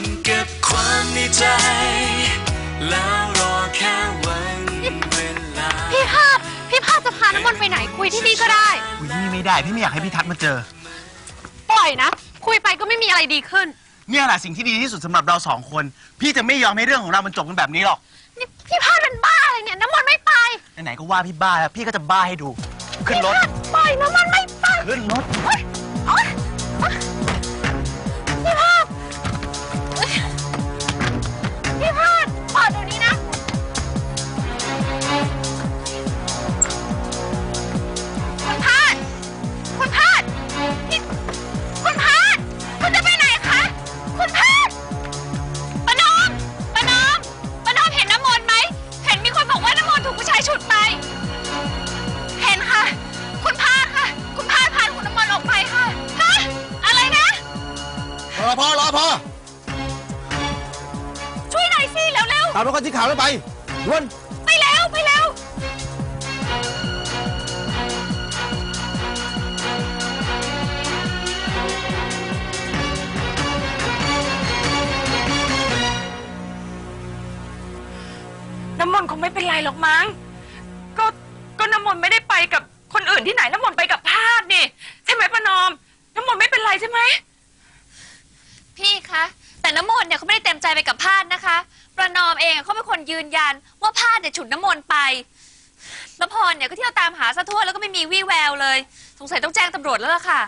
นเก็บความในใจ แล้วรอแค่วันเวลาพี่ภาพพี่ภาพจะพาน้ำมนต์ไปไหนคุยที่นี่ก็ได้คุยที่นี่ไม่ได้พี่ไม่อยากให้พี่ทัศน์มาเจอ ปล่อยนะ คุยไปก็ไม่มีอะไรดีขึ้น เนี่ยแหละสิ่งที่ดีที่สุดสำหรับเราสองคน พี่จะไม่ยอมให้เรื่องของเรามันจบกันแบบนี้หรอกนี่พี่ภาพเป็นบ้าอะไรเนี่ยน้ำมนต์ไม่ไปไหนๆก็ว่าพี่บ้าแล้วพี่ก็จะบ้าให้ดู ขึ้นรถปล่อยน้ำมนต์ไม่ไปขึ้นรถ โอ๊ยโอ๊ยโอ๊ย ตามรถคันสีขาวแล้วไปด่วนๆไปเร็วไปเร็วน้ำมนต์คงไม่เป็นไรหรอกมั้ง ก็ก็น้ำมนต์ไม่ได้ไปกับคนอื่นที่ไหนน้ำมนต์ไปกับพาดนี่ ใช่ไหมประนอม น้ำมนต์ไม่เป็นไรใช่ไหม พี่คะ แต่น้ำมนต์เนี่ยเขาไม่ได้เต็มใจไปกับพาดนะคะ ประนอมเองเขาเป็นคนยืนยัน ว่าพาดเนี่ยฉุดน้ำมนต์ไปแล้วพรเนี่ยก็เที่ยวตามหาซะทั่วแล้วก็ไม่มีวี่แววเลย สงสัยต้องแจ้งตำรวจแล้วล่ะค่ะ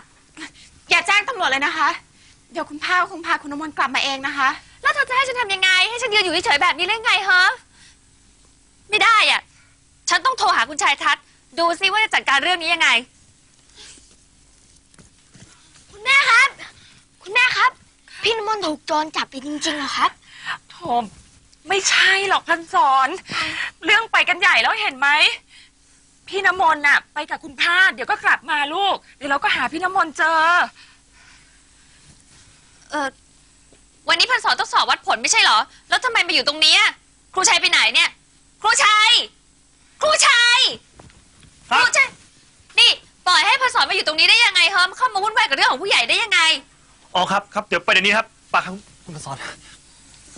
อย่าแจ้งตำรวจเลยนะคะ เดี๋ยวคุณพาคงพาคุณน้ำมนต์กลับมาเองนะคะ แล้วเธอจะให้ฉันทำยังไง ให้ฉันยืนอยู่เฉยๆแบบนี้ได้ไงฮะไม่ได้อะ ฉันต้องโทรหาคุณชายทัศน์ดูซิว่าจะจัดการเรื่องนี้ยังไง คุณแม่ครับ คุณแม่ครับ พี่น้ำมนต์ถูกโจรจับไปจริงๆเหรอครับโถม ไม่ใช่หรอกพันสอนเรื่องไปกันใหญ่แล้วเห็นไหม พี่น้ำมนต์น่ะ ไปกับคุณพาดเดี๋ยวก็กลับมาลูก เดี๋ยวเราก็หาพี่น้ำมนต์เจอ เออวันนี้พันสอนต้องสอบวัดผลไม่ใช่เหรอ แล้วทำไมมาอยู่ตรงนี้อะครูชัยไปไหนเนี่ย ครูชัย ครูชัย ครูชัย นี่ปล่อยให้พันสอนมาอยู่ตรงนี้ได้ยังไงเฮิมเข้ามาวุ่นวายกับเรื่องของผู้ใหญ่ได้ยังไง อ๋อครับครับ เดี๋ยวไปเดี๋ยวนี้ครับปากครับคุณประสอน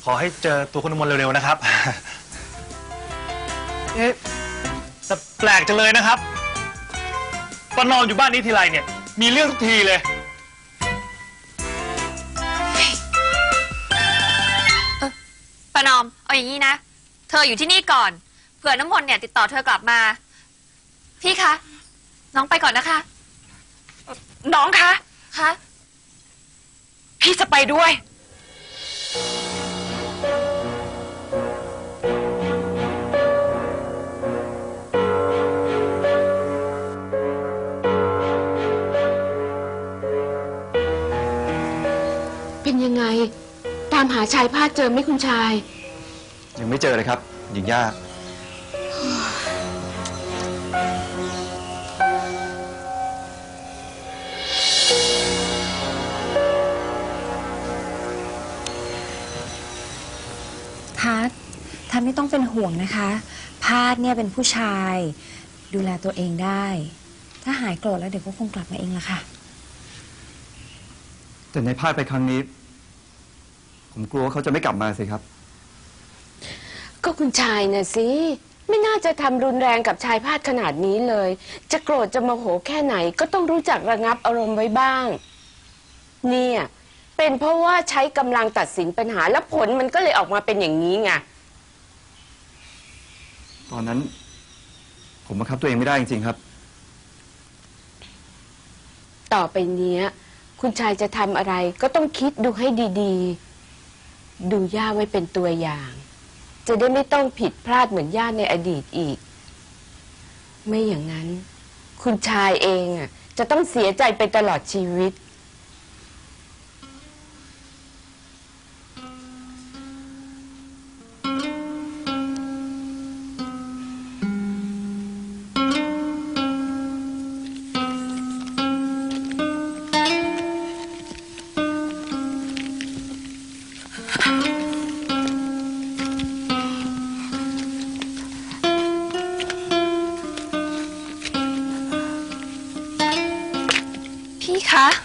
ขอให้เจอตัวคุณอมรเร็วๆนะครับ เอ๊ะแต่แปลกจังเลยนะครับป้านอนอยู่บ้านนี้ทีไรเนี่ย มีเรื่องทุกทีเลย ประนอม เอาอย่างนี้นะ เธออยู่ที่นี่ก่อน เผื่อน้ำมนต์เนี่ย ติดต่อเธอกลับมา พี่คะ น้องไปก่อนนะคะ น้องคะ คะ พี่จะไปด้วยามหาชายพาดเจอไหมคุณชาย ยังไม่เจอเลยครับ หญิงย่าพัดท่านไม่ต้องเป็นห่วงนะคะ พาดเนี่ยเป็นผู้ชาย ดูแลตัวเองได้ ถ้าหายโกรธแล้วเดี๋ยวก็คงกลับมาเองละค่ะ แต่ในพลาดไปครั้งนี้ ผมกลัวว่าเขาจะไม่กลับมาสิครับ ก็คุณชายน่ะสิ ไม่น่าจะทำรุนแรงกับชายพาดขนาดนี้เลย จะโกรธจะโมโหแค่ไหน ก็ต้องรู้จักระงับอารมณ์ไว้บ้าง เนี่ย เป็นเพราะว่าใช้กำลังตัดสินปัญหาแล้วผลมันก็เลยออกมาเป็นอย่างนี้ไงตอนนั้น ผมบังคับตัวเองไม่ได้จริงๆครับ ต่อไปเนี้ย คุณชายจะทำอะไรก็ต้องคิดดูให้ดี ๆ ดูย่าไว้เป็นตัวอย่าง จะได้ไม่ต้องผิดพลาดเหมือนย่าในอดีตอีก ไม่อย่างนั้น คุณชายเองอะจะต้องเสียใจไปตลอดชีวิต พี่คะ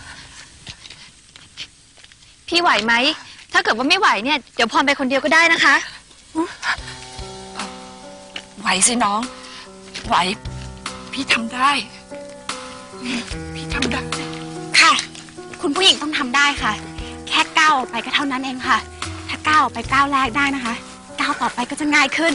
พี่ไหวไหม ถ้าเกิดว่าไม่ไหวเนี่ย เดี๋ยวพรไปคนเดียวก็ได้นะคะ ไหวสิน้อง ไหว พี่ทำได้ พี่ทำได้ ค่ะ คุณผู้หญิงต้องทำได้ค่ะ แค่ก้าวออกไปก็เท่านั้นเองค่ะ ถ้าก้าวออกไปก้าวแรกได้นะคะ ก้าวต่อไปก็จะง่ายขึ้น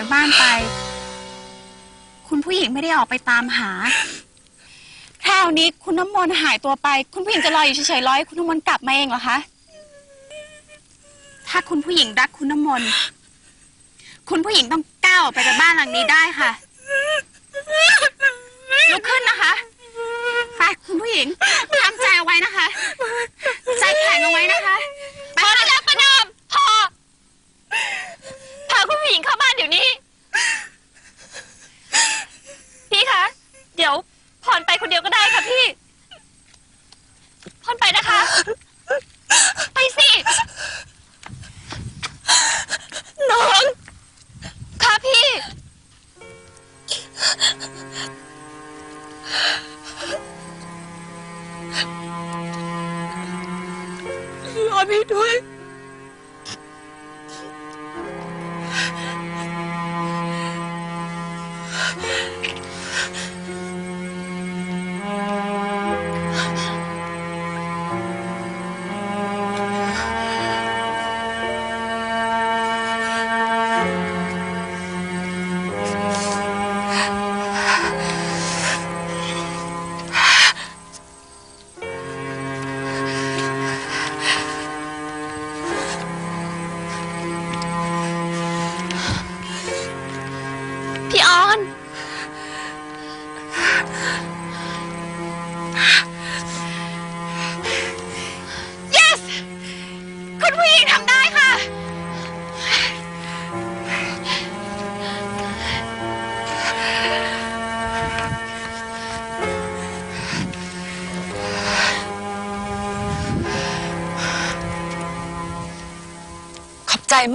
จากบ้านไป คุณผู้หญิงไม่ได้ออกไปตามหา คราวนี้คุณน้ำมนต์หายตัวไป คุณผู้หญิงจะรออยู่เฉยๆรอให้คุณน้ำมนต์กลับมาเองเหรอคะ ถ้าคุณผู้หญิงรักคุณน้ำมนต์คุณผู้หญิงต้องก้าวออกไปจากบ้านหลังนี้ได้ค่ะลุกขึ้นนะคะไปคุณผู้หญิงทำใจเอาไว้นะคะ ใจแข็งเอาไว้นะคะได้แล้วประนอ รอ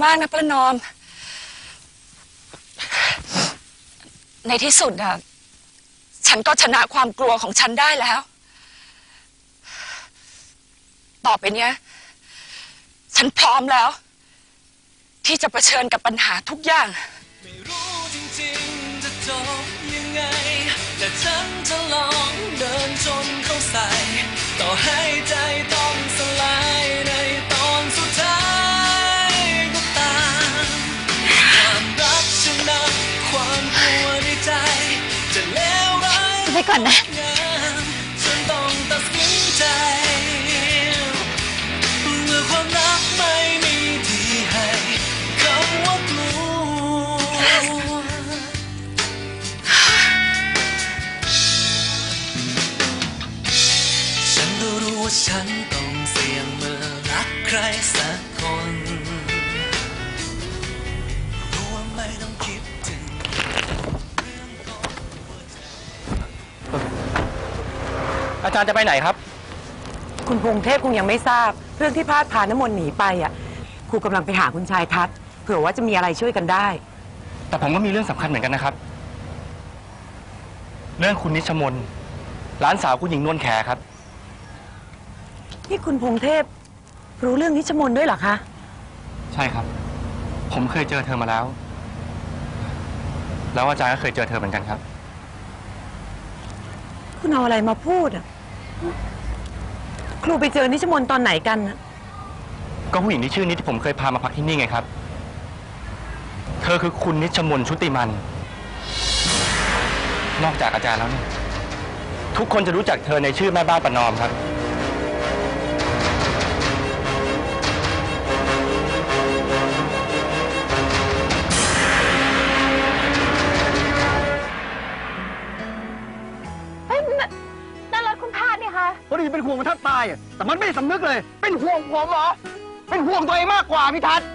มากนะประนอม ในที่สุดอะฉันก็ชนะความกลัวของฉันได้แล้ว ต่อไปเนี้ย ฉันพร้อมแล้ว ที่จะเผชิญกับปัญหาทุกอย่าง ไม่รู้จริงๆจะจบยังไง แต่ฉันจะลอง ก่อนนะ ฉันต้องเสี่ยงเมื่อรักใครสัก อาจารย์จะไปไหนครับ คุณพงเทพคงยังไม่ทราบ เรื่องที่พาดพาน้ำมนต์หนีไปอะครูกำลังไปหาคุณชายทัศน์เผื่อว่าจะมีอะไรช่วยกันได้ แต่ผมก็มีเรื่องสำคัญเหมือนกันนะครับ เรื่องคุณนิชมนหลานสาวคุณหญิงนวลแขครับ นี่คุณพงเทพรู้เรื่องนิชมนต์ด้วยเหรอคะ ใช่ครับ ผมเคยเจอเธอมาแล้ว แล้วอาจารย์ก็เคยเจอเธอเหมือนกันครับ คุณเอาอะไรมาพูดอะ ครูไปเจอนิชมนตอนไหนกันน่ะก็ผู้หญิงที่ชื่อนี้ที่ผมเคยพามาพักที่นี่ไงครับ เธอคือคุณนิชมนชุติมัน นอกจากอาจารย์แล้วเนี่ย ทุกคนจะรู้จักเธอในชื่อแม่บ้านประนอมครับ มันไม่สำนึกเลย เป็นห่วงผมเหรอ เป็นห่วงตัวเองมากกว่าพี่ทัศน์